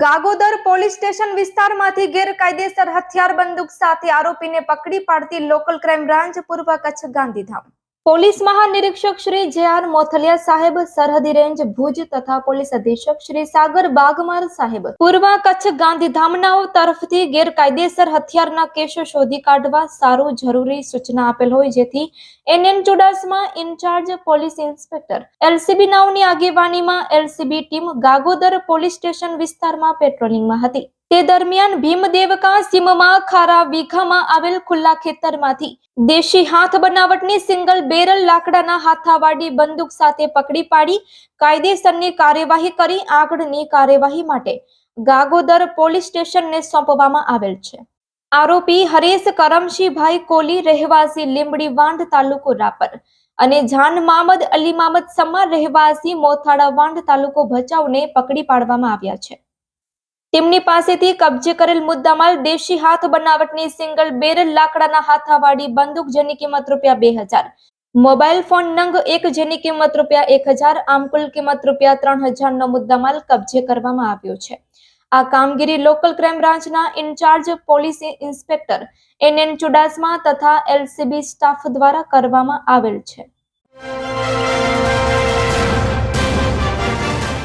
Gagodar police station વિસ્તારમાંથી ગેરકાયદેસર હથિયાર બંદૂક સાથે આરોપીને પકડી પાડતી લોકલ ક્રાઇમ બ્રાન્ચ પૂર્વ કચ્છ ગાંધીધામ. પોલીસ મહાનિરીક્ષક શ્રી જે આર મોથલિયા સાહેબ સરહદી રેન્જ ભુજ તથા પોલીસ અધિક્ષક શ્રી સાગર બાગમાર સાહેબ પૂર્વ કચ્છ ગાંધીધામનાઓ તરફથી ગેરકાયદેસર હથિયારના કેસો શોધી કાઢવા સારું જરૂરી સૂચના આપેલ હોય જેથી NN Chudasama in charge police inspector LCB નાઓની આગેવાનીમાં LCB team Gagodar police station વિસ્તારમાં પેટ્રોલિંગમાં હતી. તે દરમિયાન ભીમદેવકા સીમમાં ખારા વીઘામાં આવેલ ખુલ્લા ખેતરમાંથી દેશી હાથ બનાવટની સિંગલ બેરલ લાકડાના હાથાવાડી બંદૂક સાથે પકડી પાડી કાયદેસરની કાર્યવાહી કરી આગળની કાર્યવાહી માટે ગાગોદર પોલીસ સ્ટેશનને સોંપવામાં આવેલ છે. આરોપી હરેશ કરમશીભાઈ કોલી રહેવાસી લીંબડી વાંઢ તાલુકો રાપર અને જાન મામદ અલી મામદ સમા રહેવાસી મોથાળા વાંઢ તાલુકો ભચાઉને પકડી પાડવામાં આવ્યા છે. તેમની પાસેથી કબજે કરેલ મુદ્દામાલ દેશી હાથ બનાવટની સિંગલ બેરલ લાકડાના હાથાવાડી બંદૂક જેની કિંમત રૂપિયા બે હજાર. મોબાઈલ ફોન નંગ એક જેની કિંમત રૂપિયા એક હજાર, આમ કુલ કિંમત રૂપિયા ત્રણ હજારનો મુદ્દામાલ કબજે કરવામાં આવ્યો છે. આ કામગીરી લોકલ ક્રાઇમ બ્રાન્ચના in charge police inspector N N Chudasama તથા એલસીબી સ્ટાફ દ્વારા કરવામાં આવેલ છે.